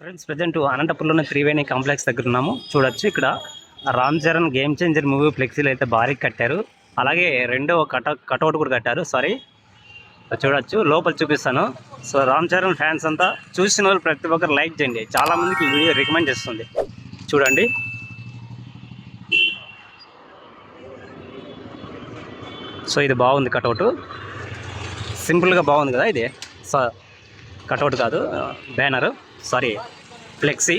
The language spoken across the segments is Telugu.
ఫ్రెండ్స్ ప్రజెంట్ అనంతపురంలోని త్రివేణి కాంప్లెక్స్ దగ్గర ఉన్నాము. చూడొచ్చు ఇక్కడ. Ram Charan game changer movie ఫ్లెక్సీలు అయితే భారీ కట్టారు. అలాగే రెండో కట కటౌట్ కూడా కట్టారు. సారీ చూడొచ్చు. లోపల చూపిస్తాను. సో రామ్ చరణ్ ఫ్యాన్స్ అంతా చూసిన వాళ్ళు ప్రతి ఒక్కరు లైక్ చేయండి. చాలా మందికి ఈ వీడియో రికమెండ్ చేస్తుంది. చూడండి. సో ఇది బాగుంది కటౌట్ సింపుల్గా బాగుంది కదా ఇది? సో కటౌట్ కాదు. Uh, banner sorry flexi.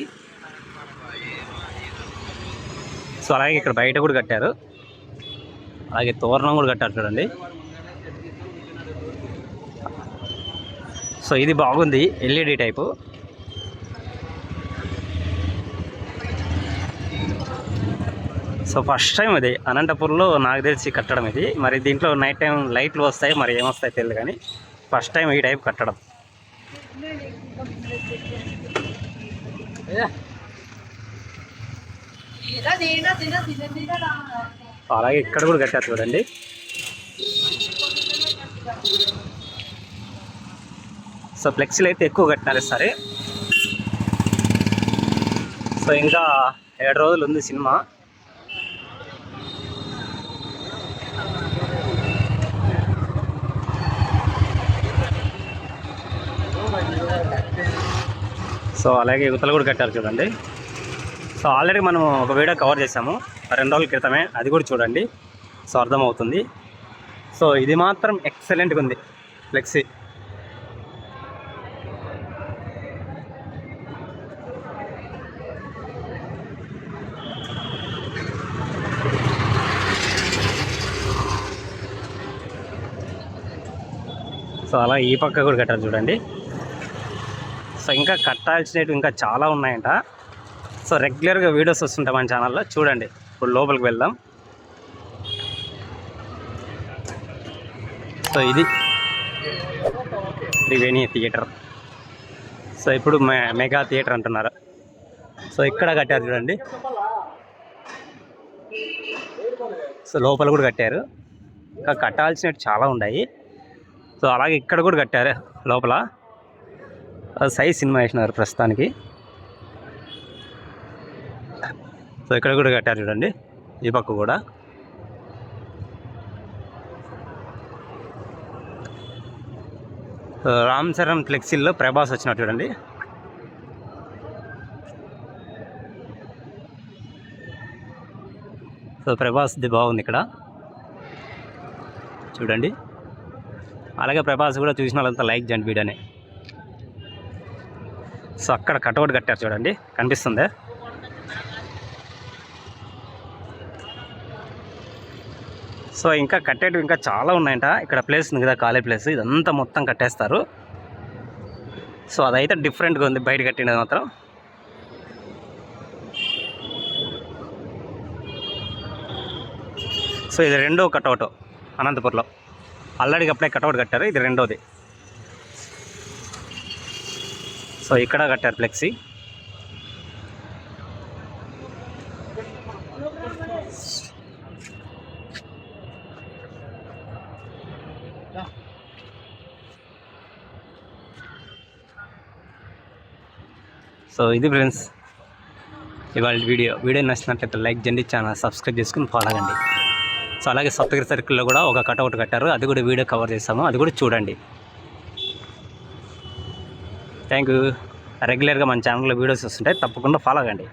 So అలాగే ఇక్కడ బయట కూడా కట్టారు. అలాగే తోరణం కూడా కట్టారు చూడండి. సో ఇది బాగుంది LED type. So first time ఇది అనంతపూర్లో నాకు తెలిసి కట్టడం ఇది. మరి దీంట్లో నైట్ టైం లైట్లు వస్తాయి మరి ఏమొస్తాయి తెలియదు కానీ ఫస్ట్ టైం ఈ టైప్ కట్టడం. అలాగే ఇక్కడ కూడా కట్టారు చూడండి. సో ఫ్లెక్సీలు అయితే ఎక్కువ కట్టినారు సరే. సో ఇంకా ఏడు రోజులు ఉంది సినిమా. సో అలాగే యువతలు కూడా కట్టారు చూడండి. సో ఆల్రెడీ మనం ఒక వీడియో కవర్ చేసాము రెండు రోజుల క్రితమే అది కూడా చూడండి. సో అర్థమవుతుంది. సో ఇది మాత్రం ఎక్సలెంట్గా ఉంది. ఫ్లెక్సీ సో అలా ఈ పక్క కూడా కట్టారు చూడండి. సో ఇంకా కట్టాల్సినవి ఇంకా చాలా ఉన్నాయంట. సో రెగ్యులర్గా వీడియోస్ వస్తుంటాయి మన ఛానల్లో. చూడండి. ఇప్పుడు లోపలికి వెళ్దాం. సో ఇది త్రివేణి థియేటర్. సో ఇప్పుడు మె మెగా థియేటర్ అంటున్నారు. సో ఇక్కడ కట్టారు చూడండి. సో లోపల కూడా కట్టారు. ఇంకా కట్టాల్సినవి చాలా ఉన్నాయి. సో అలాగే ఇక్కడ కూడా కట్టారు లోపల. సైజ్ సినిమా వేసినారు ప్రస్తుతానికి. సో ఇక్కడ కూడా కట్టారు చూడండి ఈ పక్క కూడా. రామ్ చరణ్ ఫ్లెక్సీల్లో ప్రభాస్ వచ్చినట్టు చూడండి. సో ప్రభాస్ది బాగుంది ఇక్కడ. చూడండి. అలాగే ప్రభాస్ కూడా చూసిన వాళ్ళంతా లైక్ చేయండి వీడియోని. సో అక్కడ కటౌట్ కట్టారు చూడండి కనిపిస్తుంది. సో ఇంకా కట్టేటివి ఇంకా చాలా ఉన్నాయంట. ఇక్కడ ప్లేస్ ఉంది కదా ఖాళీ ప్లేస్ ఇదంతా మొత్తం కట్టేస్తారు. సో అదైతే డిఫరెంట్గా ఉంది బయట కట్టినది మాత్రం. సో ఇది రెండో కటౌట్ అనంతపూర్లో. ఆల్రెడీ అప్పుడే కటౌట్ కట్టారు ఇది రెండోది. సో ఇక్కడ కట్టారు ఫ్లెక్సీ. సో ఇది ఫ్రెండ్స్ ఇవాళ వీడియో. వీడియో నచ్చినట్లయితే లైక్ చేయండి ఛానల్ సబ్స్క్రైబ్ చేసుకుని ఫాలో అవ్వండి. సో అలాగే సప్తగిరి సర్కిల్లో కూడా ఒక కటౌట్ కట్టారు. అది కూడా వీడియో కవర్ చేస్తాము. అది కూడా చూడండి. Thank you. రెగ్యులర్గా మన ఛానల్లో వీడియోస్ వస్తుంటాయి తప్పకుండా ఫాలో అవ్వండి